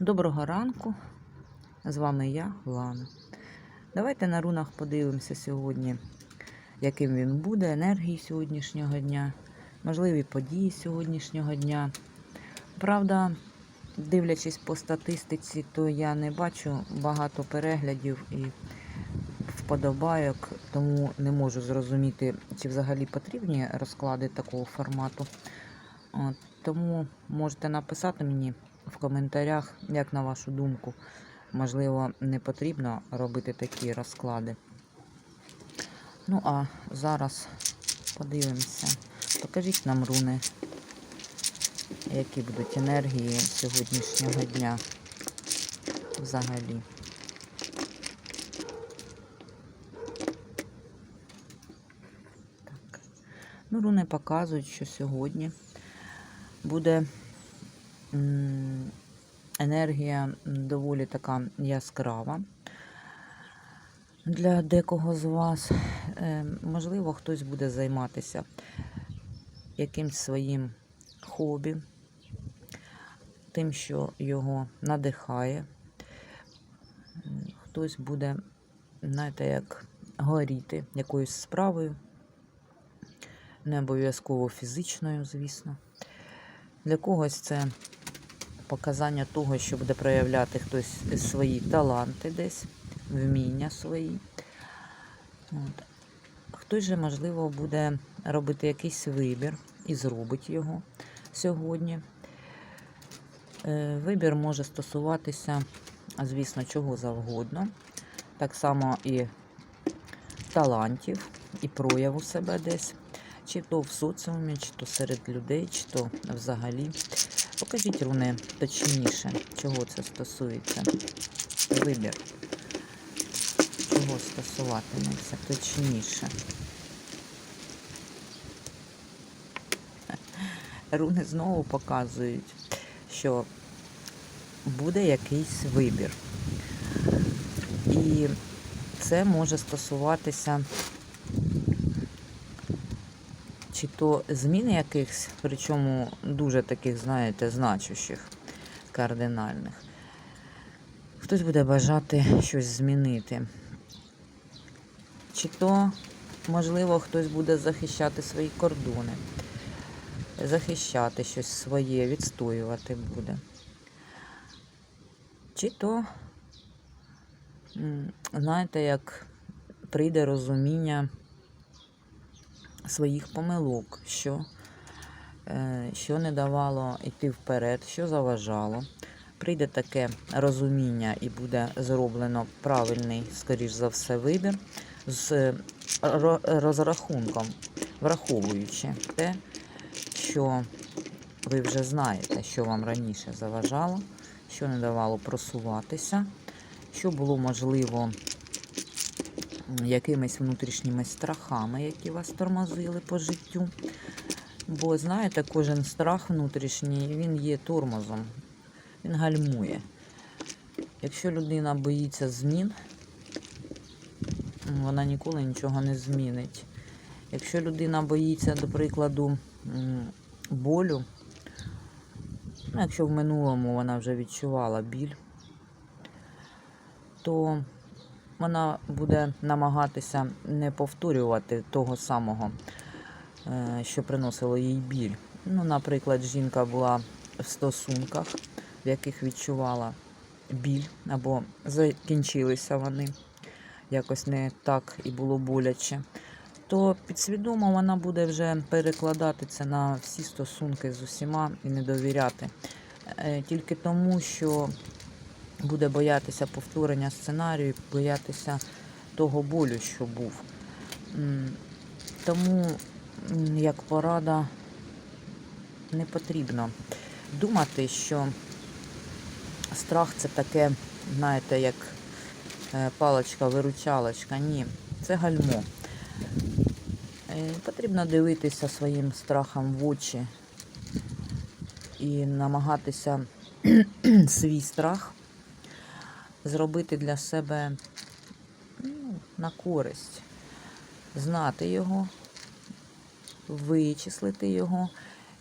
Доброго ранку. З вами я, Лана. Давайте на рунах подивимося сьогодні, яким він буде, енергії сьогоднішнього дня, можливі події сьогоднішнього дня. Правда, дивлячись по статистиці, то я не бачу багато переглядів і вподобайок, тому не можу зрозуміти, чи взагалі потрібні розклади такого формату. От, тому можете написати мені в коментарях, як на вашу думку, можливо, не потрібно робити такі розклади. Ну, а зараз подивимося. Покажіть нам руни, які будуть енергії сьогоднішнього дня взагалі. Так. Ну, руни показують, що сьогодні буде енергія доволі така яскрава. Для декого з вас, Е, можливо, хтось буде займатися якимсь своїм хобі, тим, що його надихає. Хтось буде, знаєте, як горіти якоюсь справою, не обов'язково фізичною, звісно. Для когось це показання того, що буде проявляти хтось свої таланти десь, вміння свої. От. Хтось же, можливо, буде робити якийсь вибір і зробить його сьогодні. Е, Вибір може стосуватися, звісно, чого завгодно. Так само і талантів, і прояву себе десь. Чи то в соціумі, чи то серед людей, чи то взагалі. Покажіть руни точніше, чого це стосується. Вибір. Чого стосуватиметься точніше. Руни знову показують, що буде якийсь вибір. І це може стосуватися чи то змін якихось, причому дуже таких, знаєте, значущих, кардинальних. Хтось буде бажати щось змінити. Чи то, можливо, хтось буде захищати свої кордони, захищати щось своє, відстоювати буде. Чи то, знаєте, як прийде розуміння своїх помилок, що, е, що не давало йти вперед, що заважало. Прийде таке розуміння і буде зроблено правильний, скоріш за все, вибір з розрахунком, враховуючи те, що ви вже знаєте, що вам раніше заважало, що не давало просуватися, що було можливо якимись внутрішніми страхами, які вас тормозили по життю. Бо, знаєте, кожен страх внутрішній, він є тормозом, він гальмує. Якщо людина боїться змін, вона ніколи нічого не змінить. Якщо людина боїться, до прикладу, болю, ну, якщо в минулому вона вже відчувала біль, то вона буде намагатися не повторювати того самого, е, що приносило їй біль. Ну, наприклад, жінка була в стосунках, в яких відчувала біль, або закінчилися вони якось не так і було боляче, то підсвідомо вона буде вже перекладати це на всі стосунки з усіма і не довіряти. Е, Тільки тому, що буде боятися повторення сценарію, боятися того болю, що був. Тому, як порада, не потрібно думати, що страх це таке, знаєте, як е, паличка-виручалочка. Ні, це гальмо. Е, Потрібно дивитися своїм страхам в очі і намагатися свій страх зробити для себе ну, на користь, знати його, вичислити його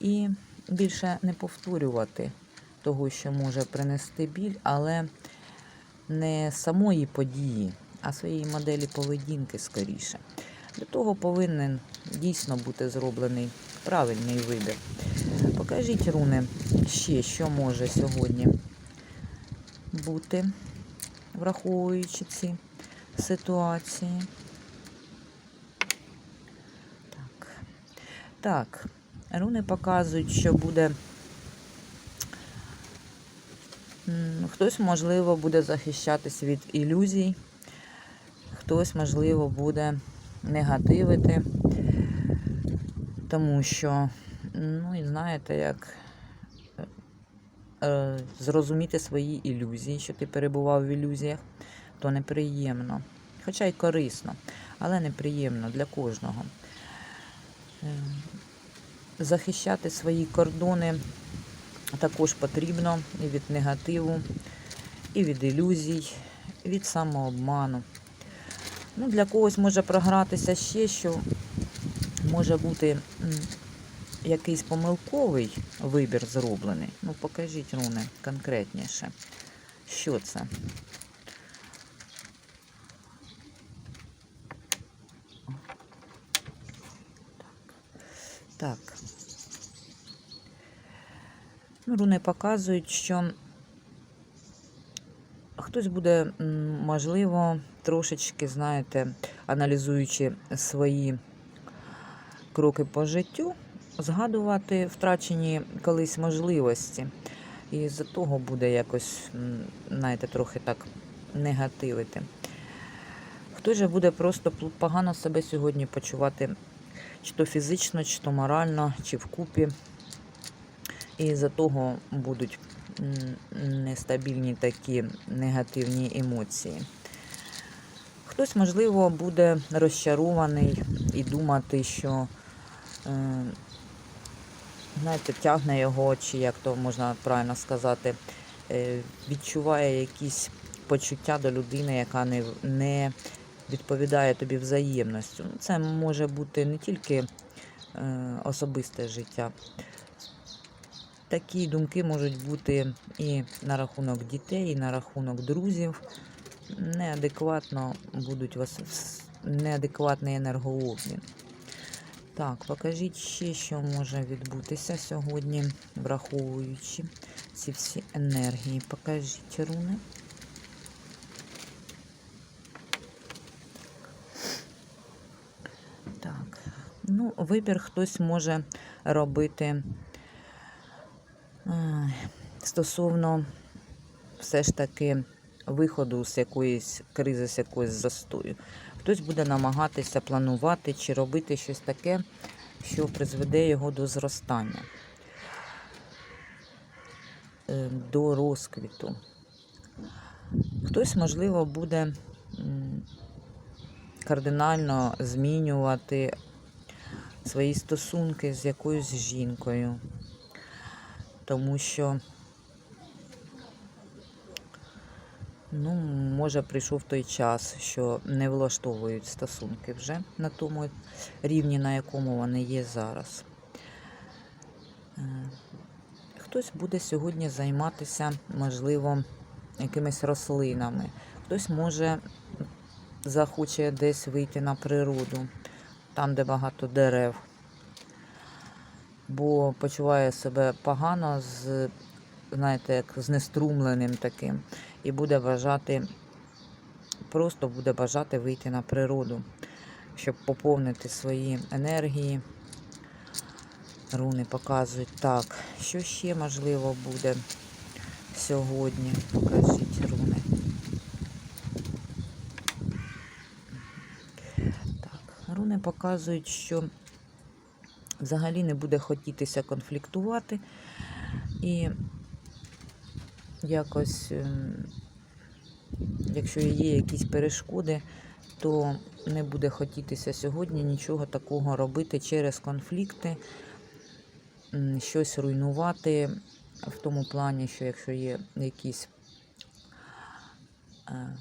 і більше не повторювати того, що може принести біль, але не самої події, а своєї моделі поведінки скоріше. Для того повинен дійсно бути зроблений правильний вибір. Покажіть, руни, ще, що може сьогодні бути, враховуючи ці ситуації. Так. Так, руни показують, що буде. Хтось, можливо, буде захищатись від ілюзій, хтось, можливо, буде негативити, тому що, ну, і знаєте, як е, зрозуміти свої ілюзії, що ти перебував в ілюзіях, то неприємно. Хоча й корисно, але неприємно для кожного. Е, Захищати свої кордони також потрібно і від негативу, і від ілюзій, і від самообману. Ну, для когось може програтися ще, що може бути якийсь помилковий вибір зроблений. Ну, покажіть, руни, конкретніше. Що це? Так. Ну, руни показують, що хтось буде, можливо, трошечки, знаєте, аналізуючи свої кроки по життю, згадувати втрачені колись можливості. І з-за того буде якось, знаєте, трохи так негативити. Хтось же буде просто погано себе сьогодні почувати, чи то фізично, чи то морально, чи вкупі. І за того будуть нестабільні такі негативні емоції. Хтось, можливо, буде розчарований і думати, що, е, знаєте, тягне його, чи як то можна правильно сказати, е, відчуває якісь почуття до людини, яка не, не відповідає тобі взаємністю. Ну, Це може бути не тільки е, особисте життя. Такі думки можуть бути і на рахунок дітей, і на рахунок друзів. Неадекватно будуть вас неадекватний енергообмін. Так, покажіть ще, що може відбутися сьогодні, враховуючи ці всі енергії. Покажіть руни. Так, ну, вибір хтось може робити стосовно все ж таки виходу з якоїсь кризи, з якоїсь застою. Хтось буде намагатися планувати чи робити щось таке, що призведе його до зростання, е, до розквіту. Хтось, можливо, буде кардинально змінювати свої стосунки з якоюсь жінкою тому що, ну, може, прийшов той час, що не влаштовують стосунки вже на тому рівні, на якому вони є зараз. Е, Хтось буде сьогодні займатися, можливо, якимись рослинами. Хтось може захоче десь вийти на природу, там, де багато дерев бо почуває себе погано, з, знаєте, як знеструмленим таким, і буде бажати, просто буде бажати вийти на природу, щоб поповнити свої енергії. Руни показують так. Що ще можливо буде сьогодні? Покажіть руни. Так, руни показують, що взагалі не буде хотітися конфліктувати і якось, ем, якщо є якісь перешкоди, то не буде хотітися сьогодні нічого такого робити через конфлікти, щось руйнувати в тому плані, що якщо є якісь е,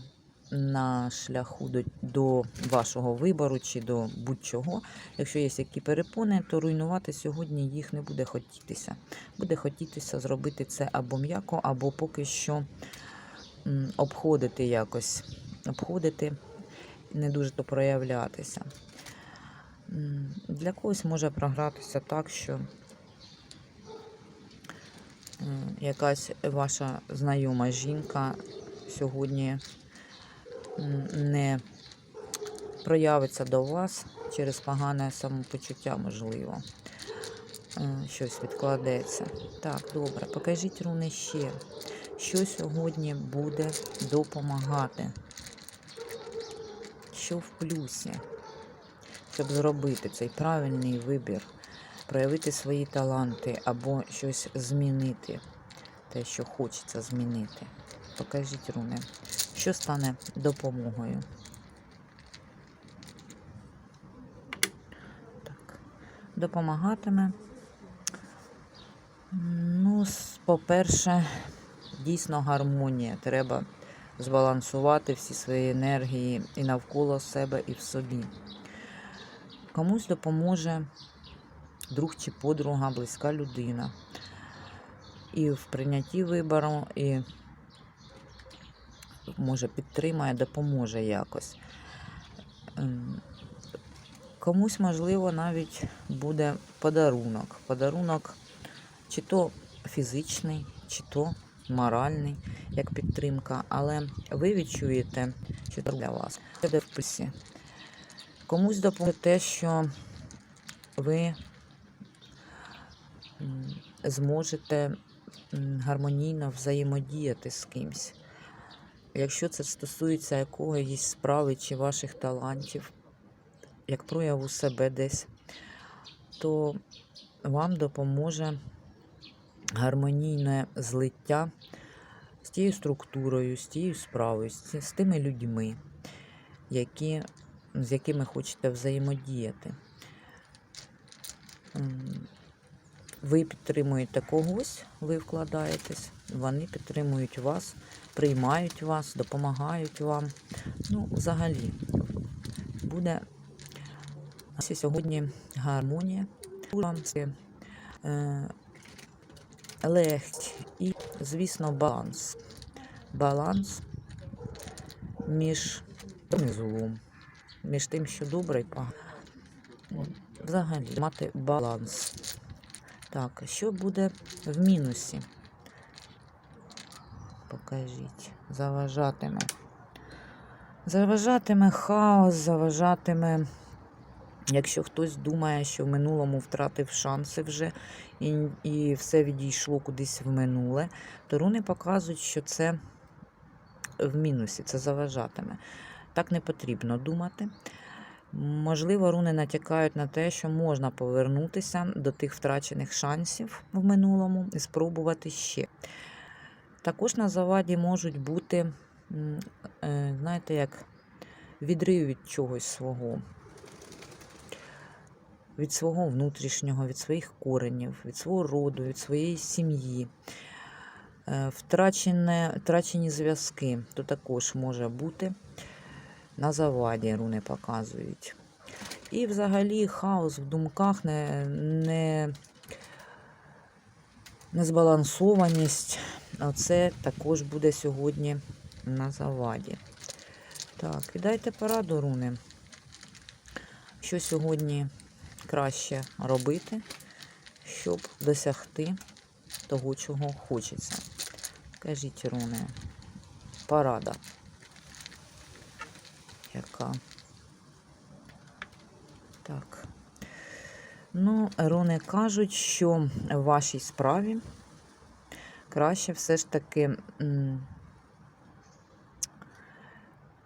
на шляху до, до вашого вибору чи до будь-чого. Якщо є які перепони, то руйнувати сьогодні їх не буде хотітися. Буде хотітися зробити це або м'яко, або поки що обходити якось, обходити, не дуже то проявлятися. Для когось може програтися так, що якась ваша знайома жінка сьогодні не проявиться до вас через погане самопочуття, можливо. Е, Щось відкладеться. Так, добре, покажіть руни ще. Що сьогодні буде допомагати? Що в плюсі? Щоб зробити цей правильний вибір, проявити свої таланти або щось змінити, те, що хочеться змінити. Покажіть руни, що стане допомогою. Так. Допомагатиме. Ну, по-перше, дійсно гармонія. Треба збалансувати всі свої енергії і навколо себе, і в собі. Комусь допоможе друг чи подруга, близька людина. І в прийнятті вибору, і може підтримає, допоможе якось. Ем, Комусь, можливо, навіть буде подарунок. Подарунок чи то фізичний, чи то моральний, як підтримка, але ви відчуєте, що це для вас. Буде в плюсі. Комусь допоможе те, що ви зможете гармонійно взаємодіяти з кимсь. Якщо це стосується якоїсь справи чи ваших талантів, як прояву себе десь, то вам допоможе гармонійне злиття з тією структурою, з тією справою, з тими людьми, які, з якими хочете взаємодіяти. Ви підтримуєте когось, ви вкладаєтесь, вони підтримують вас, приймають вас, допомагають вам. Ну, взагалі, буде сьогодні гармонія, е, легкість і, звісно, баланс. Баланс між злом, між тим, що добре і погано. Взагалі, мати баланс. Так, що буде в мінусі? Покажіть. Заважатиме. Заважатиме хаос, заважатиме. Якщо хтось думає, що в минулому втратив шанси вже і, і все відійшло кудись в минуле, то руни показують, що це в мінусі, це заважатиме. Так не потрібно думати. Можливо, руни натякають на те, що можна повернутися до тих втрачених шансів в минулому і спробувати ще. Також на заваді можуть бути, е, знаєте, як відрив від чогось свого від свого внутрішнього, від своїх коренів, від свого роду, від своєї сім'ї. Е, втрачені зв'язки, то також може бути на заваді, руни показують. І взагалі хаос в думках, не, не, незбалансованість. Оце також буде сьогодні на заваді. Так, і дайте пораду, руни. Що сьогодні краще робити, щоб досягти того, чого хочеться. Кажіть, руни, порада. Яка? Так. Ну, руни кажуть, що в вашій справі краще все ж таки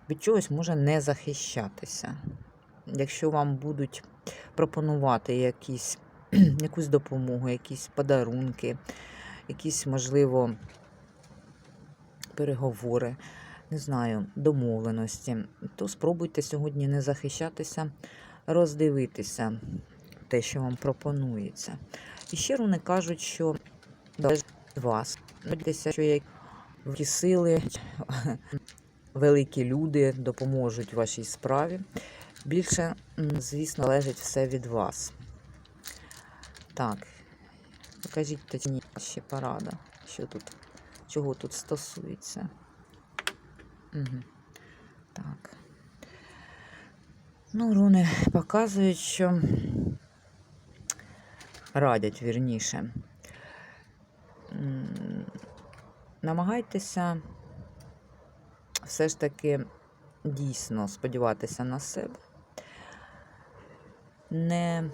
від чогось може не захищатися. Якщо вам будуть пропонувати якісь, якусь допомогу, якісь подарунки, якісь, можливо, переговори, не знаю, домовленості, то спробуйте сьогодні не захищатися, роздивитися те, що вам пропонується. І ще руни кажуть, що вас. Надійтеся, що які сили великі люди допоможуть вашій справі. Більше, звісно, залежить все від вас. Так, покажіть точніше ще порада, що тут, чого тут стосується. Угу. Так. Ну, руни показують, що радять вірніше. Намагайтеся все ж таки дійсно сподіватися на себе. Не,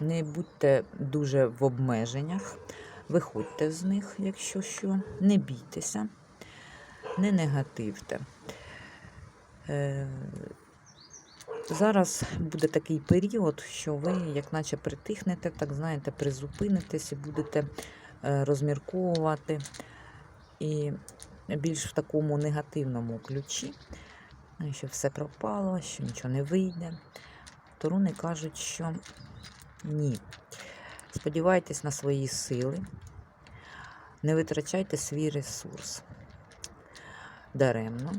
не будьте дуже в обмеженнях, виходьте з них, якщо що, не бійтеся, не негативте. Е, Зараз буде такий період, що ви, як наче притихнете, так знаєте, призупинитесь і будете е, розмірковувати і більш в такому негативному ключі, е, що все пропало, що нічого не вийде. То руни кажуть, що ні. Сподівайтесь на свої сили, не витрачайте свій ресурс даремно.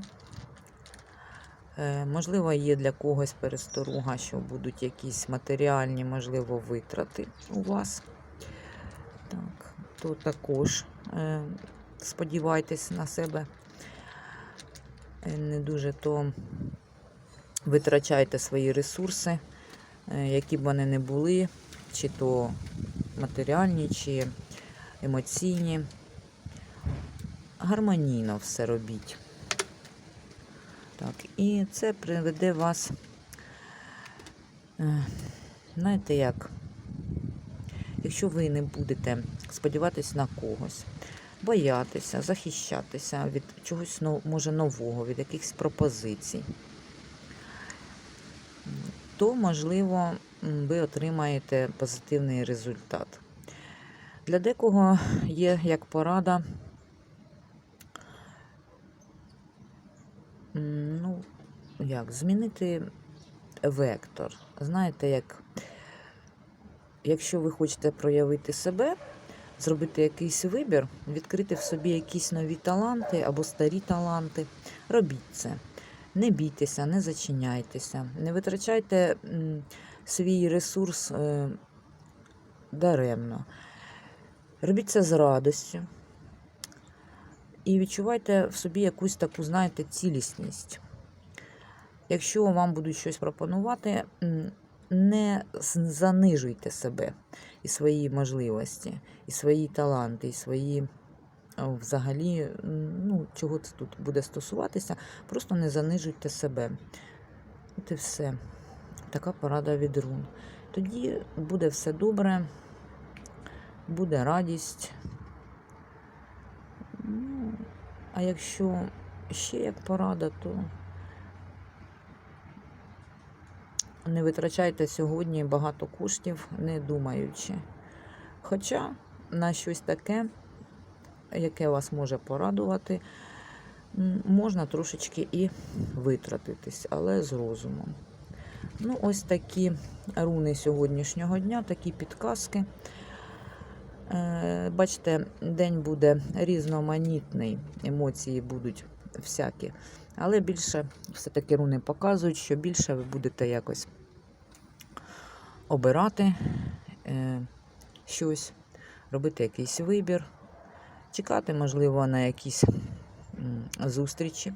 Е, Можливо, є для когось пересторога, що будуть якісь матеріальні, можливо, витрати у вас. Так, то також е, сподівайтесь на себе. Е, Не дуже то витрачайте свої ресурси, які б вони не були, чи то матеріальні, чи емоційні. Гармонійно все робіть. Так, і це приведе вас, е, знаєте як, якщо ви не будете сподіватися на когось, боятися, захищатися від чогось може нового, від якихось пропозицій, то, можливо, ви отримаєте позитивний результат. Для декого є як порада. Ну, як, змінити вектор. Знаєте, як, якщо ви хочете проявити себе, зробити якийсь вибір, відкрити в собі якісь нові таланти або старі таланти, робіть це. Не бійтеся, не зачиняйтеся, не витрачайте свій ресурс е, даремно. Робіть це з радістю. І відчувайте в собі якусь таку, знаєте, цілісність. Якщо вам будуть щось пропонувати, не занижуйте себе і свої можливості, і свої таланти, і свої взагалі, ну, чого це тут буде стосуватися, просто не занижуйте себе. От і все. Така порада від рун. Тоді буде все добре, буде радість. А якщо ще як порада, то не витрачайте сьогодні багато коштів, не думаючи. Хоча на щось таке, яке вас може порадувати, можна трошечки і витратитись, але з розумом. Ну, ось такі руни сьогоднішнього дня, такі підказки. Е, Бачите, день буде різноманітний, емоції будуть всякі. Але більше все-таки руни показують, що більше ви будете якось обирати е, щось, робити якийсь вибір, чекати, можливо, на якісь зустрічі.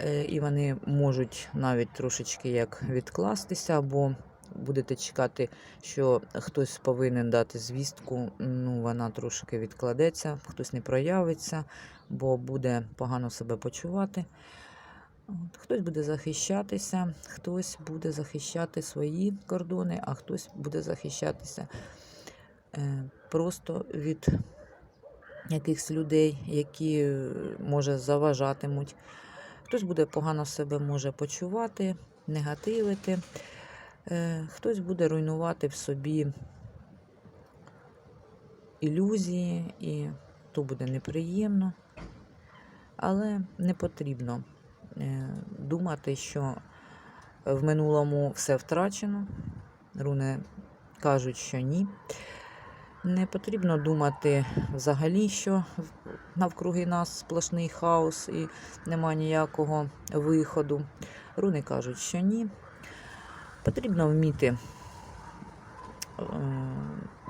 Е, І вони можуть навіть трошечки як відкластися, або будете чекати, що хтось повинен дати звістку, ну вона трошки відкладеться, хтось не проявиться, бо буде погано себе почувати. От, Хтось буде захищатися, хтось буде захищати свої кордони, а хтось буде захищатися е, просто від якихось людей, які е, може заважатимуть. Хтось буде погано себе може почувати, негативити. Е, Хтось буде руйнувати в собі ілюзії, і то буде неприємно. Але не потрібно е, думати, що в минулому все втрачено. Руни кажуть, що ні. Не потрібно думати взагалі, що навкруги нас сплошний хаос і нема ніякого виходу. Руни кажуть, що ні. Потрібно вміти е,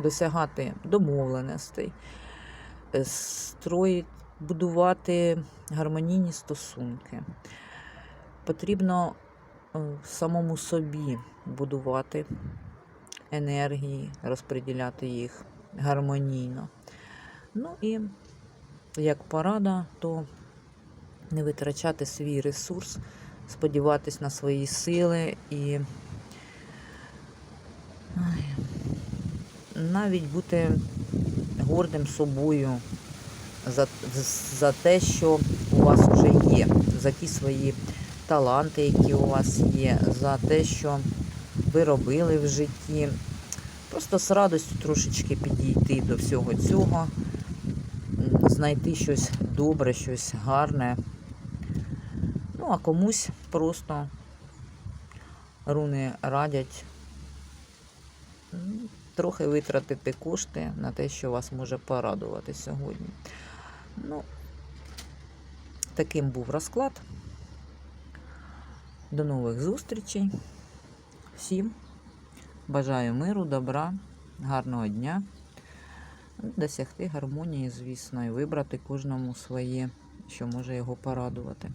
досягати домовленостей, е, строїть, будувати гармонійні стосунки. Потрібно е, самому собі будувати енергії, розподіляти їх гармонійно. Ну і як порада, то не витрачати свій ресурс, сподіватись на свої сили і навіть бути гордим собою за, за те, що у вас вже є, за ті свої таланти, які у вас є, за те, що ви робили в житті. Просто з радістю трошечки підійти до всього цього, знайти щось добре, щось гарне. Ну, а комусь просто руни радять трохи витратити кошти на те, що вас може порадувати сьогодні. Ну, таким був розклад. До нових зустрічей. Всім бажаю миру, добра, гарного дня. Досягти гармонії, звісно, і вибрати кожному своє, що може його порадувати.